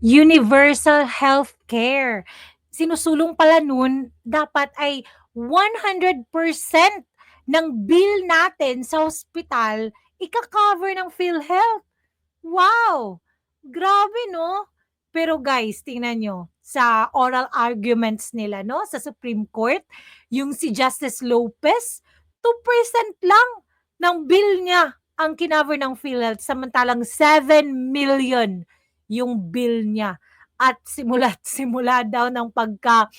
Universal healthcare. Sinusulong pala nun dapat ay 100% ng bill natin sa ospital ika-cover ng PhilHealth. Wow! Grabe 'no? Pero guys, tingnan niyo, sa oral arguments nila 'no, sa Supreme Court, yung si Justice Lopez, 2% lang ng bill niya ang kinover ng PhilHealth samantalang 7,000,000 yung bill niya. At simula't simula daw ng pagka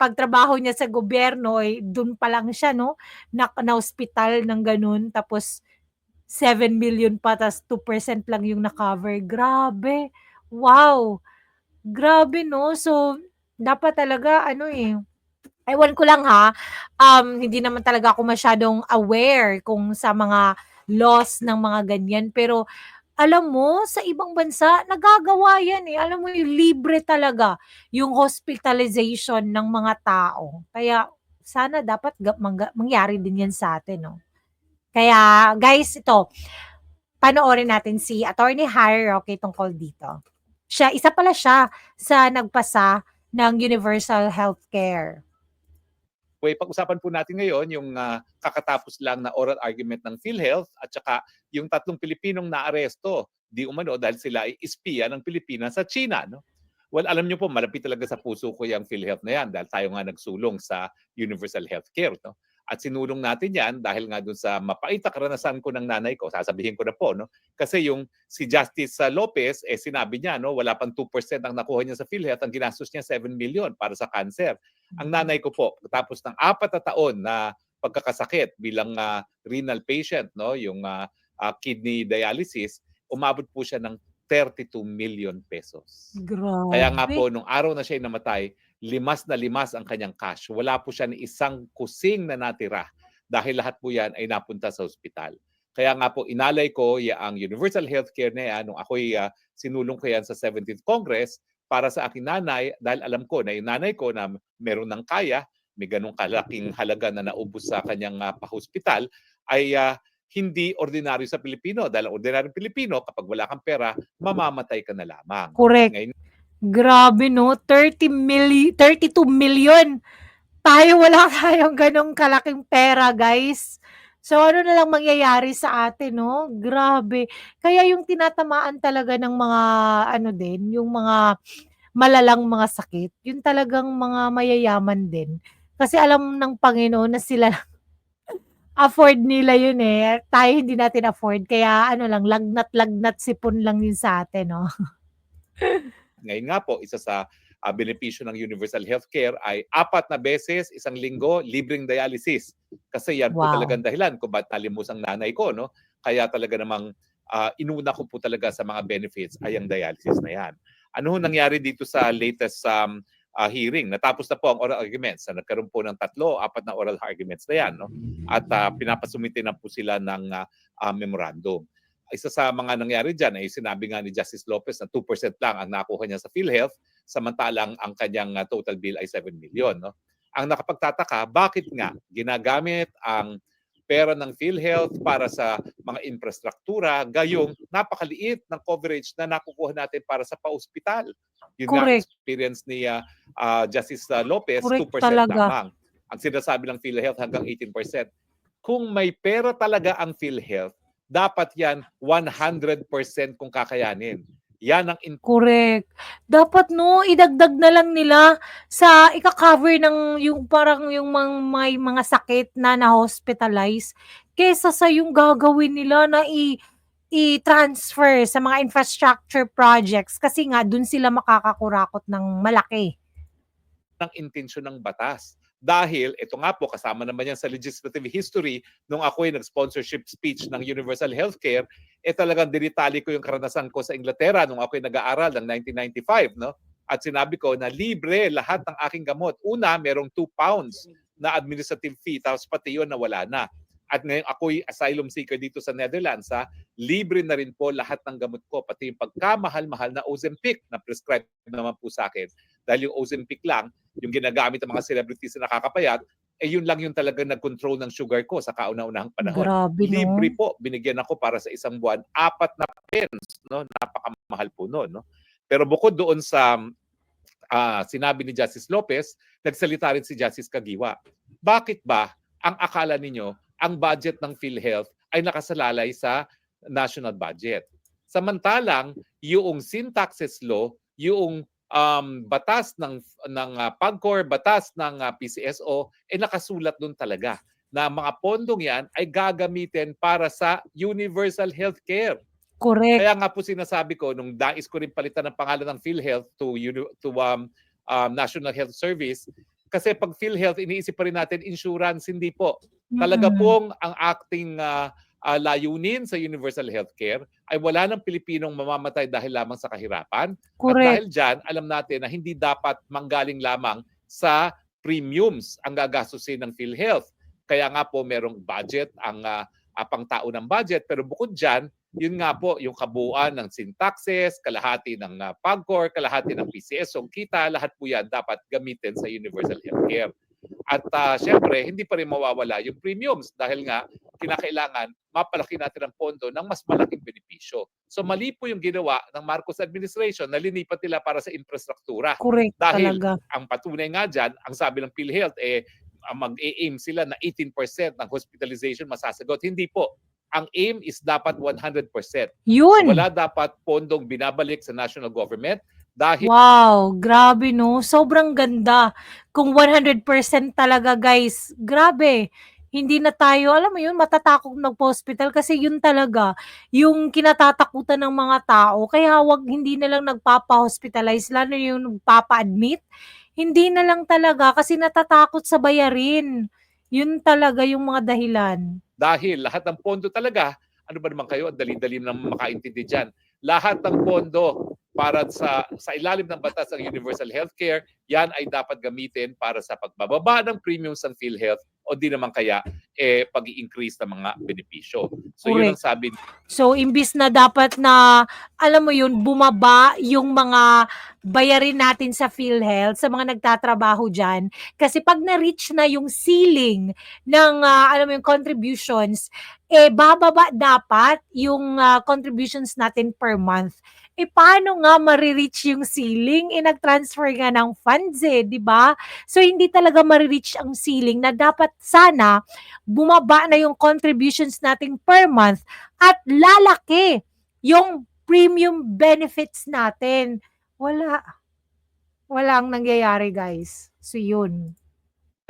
pagtrabaho niya sa gobyerno ay dun pa lang siya 'no, na naospital ng gano'n tapos 7,000,000 pa tas 2% lang yung na-cover. Grabe! Wow! Grabe 'no? So, dapat talaga ano, eh, ewan ko lang ha, um, hindi naman talaga ako masyadong aware kung sa mga laws ng mga ganyan, pero alam mo sa ibang bansa nagagawa yan, eh. Alam mo yung libre talaga yung hospitalization ng mga tao. Kaya sana dapat mangyari din yan sa'tin 'no? Kaya guys ito, panoorin natin si Attorney Harry Roque tungkol dito. Siya isa pala siya sa nagpasa ng universal healthcare. Way pag-usapan po natin ngayon yung ah, kakatapos lang na oral argument ng PhilHealth at saka yung tatlong Pilipinong naaresto di umano dahil sila ay espiya ng Pilipinas sa China. No? Well, alam niyo po, malapit talaga sa puso ko yung PhilHealth na yan dahil tayo nga nagsulong sa universal healthcare. No? At sinulong natin yan dahil nga dun sa mapait na karanasan ko ng nanay ko, sasabihin ko na po, no? kasi yung si Justice ah, Lopez, eh, sinabi niya, no, wala pang 2% ang nakuha niya sa PhilHealth, ang ginastos niya 7 million para sa cancer. Ang nanay ko po, tapos ng apat na taon na pagkakasakit bilang ah, renal patient, no, yung ah, ah, kidney dialysis, umabot po siya ng 32 million pesos. Grabe. Kaya nga po, nung araw na siya ay namatay, limas na limas ang kanyang cash. Wala po siya ni isang kusing na natira dahil lahat po yan ay napunta sa ospital. Kaya nga po, inalay ko ya ang universal healthcare na yan nung ako'y ah, sinulong ko yan sa 17th Congress para sa aking nanay dahil alam ko na yung nanay ko na meron ng kaya, may ganong kalaking halaga na naubos sa kanyang uh, pahospital, ay ah, hindi ordinaryo sa Pilipino. Dahil ang ordinaryong Pilipino, kapag wala kang pera, mamamatay ka na lamang. Correct. Ngayon, Grabe 'no, 30 milli 32 million. Tayo wala tayong gano'ng kalaking pera guys. So, ano na lang mangyayari sa atin 'no, grabe. Kaya yung tinatamaan talaga ng mga ano din, yung mga malalang mga sakit, yun talagang mga mayayaman din. Kasi alam ng Panginoon na sila afford nila yun, eh, tayo hindi natin afford kaya ano lang, lagnat-lagnat, sipon lang yun sa atin 'no. ngayon nga po, isa sa ah, benepisyo ng universal healthcare ay apat na beses isang linggo libreng dialysis. Kasi yan po Wow. talagang dahilan kung ba't nalimos ang nanay ko. No? Kaya talaga namang ah, inuna ko po talaga sa mga benefits ay ang dialysis na yan. Ano nangyari dito sa latest um, ah, hearing? Natapos na po ang oral arguments. Na nagkaroon po ng tatlo, apat na oral arguments na yan. No? At uh, pinapasumite na po sila ng ah, ah, memorandum isa sa mga nangyari dyan ay sinabi nga ni Justice Lopez na 2% lang ang nakuha niya sa PhilHealth samantalang ang kanyang uh, total bill ay 7 million. No? Ang nakapagtataka, bakit nga ginagamit ang pera ng PhilHealth para sa mga infrastruktura gayong napakaliit ng coverage na nakukuha natin para sa pa-ospital. Yun nga Correct. experience ni uh, uh, Justice uh, Lopez, Correct 2% talaga. lamang. Ang sinasabi ng PhilHealth hanggang 18%. Kung may pera talaga ang PhilHealth, dapat yan 100% kung kakayanin. Yan ang in- Correct. Dapat 'no, idagdag na lang nila sa ika-cover ng yung parang yung mang may mga sakit na na-hospitalize kaysa sa yung gagawin nila na i i-transfer sa mga infrastructure projects kasi nga dun sila makakakurakot ng malaki. ng intensyon ng batas. Dahil, ito nga po, kasama naman yan sa legislative history, nung ako ay nag-sponsorship speech ng Universal Healthcare, eh talagang dinitali ko yung karanasan ko sa Inglaterra nung ako ay nag-aaral ng 1995, no? At sinabi ko na libre lahat ng aking gamot. Una, merong 2 pounds na administrative fee, tapos pati yun na wala na. At ngayon ako'y asylum seeker dito sa Netherlands, ha? libre na rin po lahat ng gamot ko, pati yung pagkamahal-mahal na Ozempic na prescribe naman po sa akin. Dahil yung Ozempic lang, yung ginagamit ng mga celebrities na nakakapayat, eh yun lang yung talaga nag-control ng sugar ko sa kauna-unahang panahon. Grabe 'no. Libre po, binigyan ako para sa isang buwan, apat na pens, no? Napakamahal po noon, no? Pero bukod doon sa ah, sinabi ni Justice Lopez, nagsalita rin si Justice Kagiwa. Bakit ba ang akala ninyo ang budget ng PhilHealth ay nakasalalay sa national budget? Samantalang yung sin taxes law, yung um, batas ng ng uh, PAGCOR, batas ng uh, PCSO ay nakasulat doon talaga na mga pondong yan ay gagamitin para sa universal healthcare. Correct. Kaya nga po sinasabi ko nung dais ko rin palitan ng pangalan ng PhilHealth to to um, um, National Health Service kasi pag PhilHealth iniisip pa rin natin insurance hindi po. Talaga Mm-mm. pong ang acting ah, ah, layunin sa universal healthcare ay wala ng Pilipinong mamamatay dahil lamang sa kahirapan. At Correct. dahil dyan, alam natin na hindi dapat manggaling lamang sa premiums ang gagastusin ng PhilHealth. Kaya nga po merong budget ang uh, apang tao ng budget. Pero bukod dyan, yun nga po, yung kabuuan ng sin taxes, kalahati ng uh, PAGCOR, kalahati ng PCS, so kita, lahat po yan dapat gamitin sa universal healthcare. At uh, syempre, hindi pa rin mawawala yung premiums dahil nga kinakailangan mapalaki natin ang pondo ng mas malaking benepisyo. So mali po yung ginawa ng Marcos administration na linipat nila para sa infrastruktura. Correct Dahil talaga. Ang patunay nga dyan, ang sabi ng PhilHealth, eh, mag-aim sila na 18% ng hospitalization masasagot. Hindi po. Ang aim is dapat 100%. Yun. Wala dapat pondong binabalik sa national government dahil Wow, grabe no. Sobrang ganda. Kung 100% talaga guys, grabe. Hindi na tayo, alam mo yun, matatakot magpa-hospital kasi yun talaga yung kinatatakutan ng mga tao. Kaya wag hindi na lang nagpapa-hospitalize, lalo yung nagpapa-admit. Hindi na lang talaga kasi natatakot sa bayarin. Yun talaga yung mga dahilan. dahil lahat ng pondo talaga, ano ba naman kayo, ang dali-dali na makaintindi dyan. Lahat ng pondo para sa sa ilalim ng batas ng universal healthcare, yan ay dapat gamitin para sa pagbababa ng premiums ng PhilHealth o di naman kaya eh pag-i-increase ng mga benepisyo. So yun ang sabi So, imbis na dapat na, alam mo yun, bumaba yung mga bayarin natin sa PhilHealth, sa mga nagtatrabaho dyan. Kasi pag na-reach na yung ceiling ng, ah, alam mo yung contributions, eh, bababa dapat yung ah, contributions natin per month. Eh, paano nga marireach yung ceiling? Eh, nag-transfer nga ng funds eh, di ba? So, hindi talaga marireach ang ceiling na dapat sana bumaba na yung contributions natin per month at lalaki yung premium benefits natin. Wala. Walang nangyayari, guys. So, yun.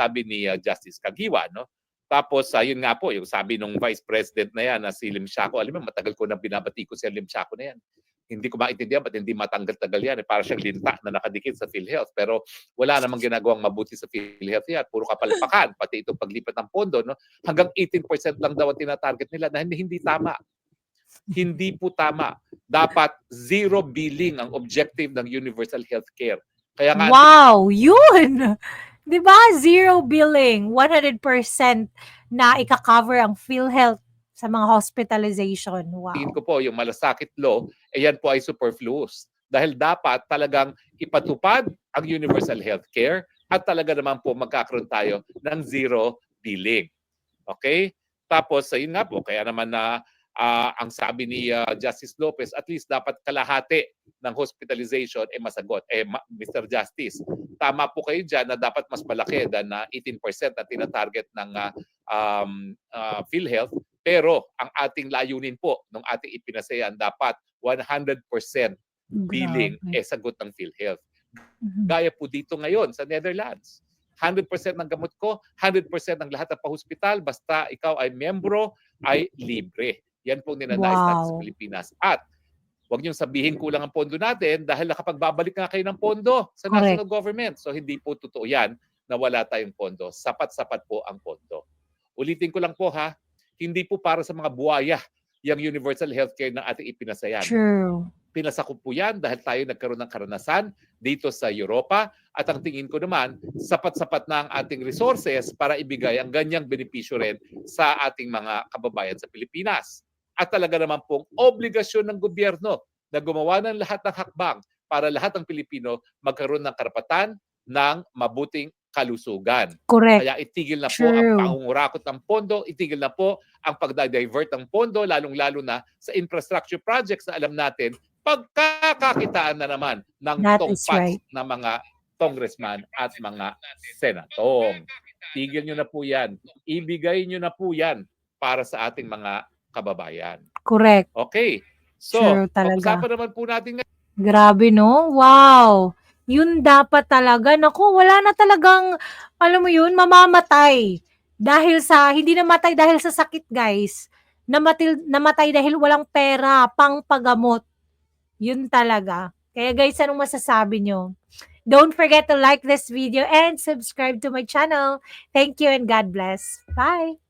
sabi ni uh, Justice Kagiwa, no? Tapos, uh, yun nga po, yung sabi nung Vice President na yan, na si Lim Siaco, alam mo, matagal ko nang binabati ko si Lim Siaco na yan. Hindi ko maintindihan ba't hindi matanggal-tagal yan. Eh, para siyang linta na nakadikit sa PhilHealth. Pero wala namang ginagawang mabuti sa PhilHealth yan. Puro kapalpakan, pati itong paglipat ng pondo. No? Hanggang 18% lang daw ang tinatarget nila na hindi, hindi tama. Hindi po tama. Dapat zero billing ang objective ng universal healthcare. Kaya nga, Wow! Yun! 'Di ba Zero billing. 100% na ika-cover ang PhilHealth sa mga hospitalization. Wow. tingin ko po yung malasakit law, eh yan po ay superfluous. Dahil dapat talagang ipatupad ang universal healthcare at talaga naman po magkakaroon tayo ng zero billing. Okay? Tapos, ayun nga po, kaya naman na ah, ang sabi ni ah, Justice Lopez, at least dapat kalahati ng hospitalization ay masagot. Eh, ma- Mr. Justice, tama po kayo dyan na dapat mas malaki than na 18% na tinatarget ng ah, um, ah, PhilHealth. Pero ang ating layunin po ng ating ipinasayan dapat 100% billing Grabe. eh sagot ng PhilHealth. Mhm. Gaya po dito ngayon sa Netherlands. 100% ng gamot ko, 100% ng lahat ng pahospital, basta ikaw ay membro, ay libre. Yan po ninanais natin sa Wow. Pilipinas. At huwag niyong sabihin kulang ang pondo natin dahil nakapagbabalik nga kayo ng pondo sa Correct. national government. So hindi po totoo yan na wala tayong pondo. Sapat-sapat po ang pondo. Ulitin ko lang po ha, hindi po para sa mga buwaya yung universal healthcare na ating ipinasayan True. pinasakop po yan dahil tayo nagkaroon ng karanasan dito sa Europa at ang tingin ko naman, sapat-sapat na ang ating resources para ibigay ang ganyang benepisyo rin sa ating mga kababayan sa Pilipinas. At talaga naman pong obligasyon ng gobyerno na gumawa ng lahat ng hakbang para lahat ng Pilipino magkaroon ng karapatan ng mabuting kalusugan. Correct. Kaya itigil na po ang True. pangungurakot ng pondo, itigil na po ang pagdadivert ng pondo, lalong-lalo na sa infrastructure projects na alam natin, pagkakakitaan na naman ng tongpats right. ng mga congressman at mga senatong. Tigil nyo na po yan. Ibigay nyo na po yan para sa ating mga kababayan. Correct. Okay. So, True talaga. pag-usapan naman po natin ngayon Grabe, no? Wow! Yun dapat talaga. Naku, wala na talagang, alam mo yun, mamamatay. Dahil sa, hindi namatay dahil sa sakit, guys. Namatil, namatay dahil walang pera, pang pagamot. Yun talaga. Kaya guys, anong masasabi nyo? Don't forget to like this video and subscribe to my channel. Thank you and God bless. Bye!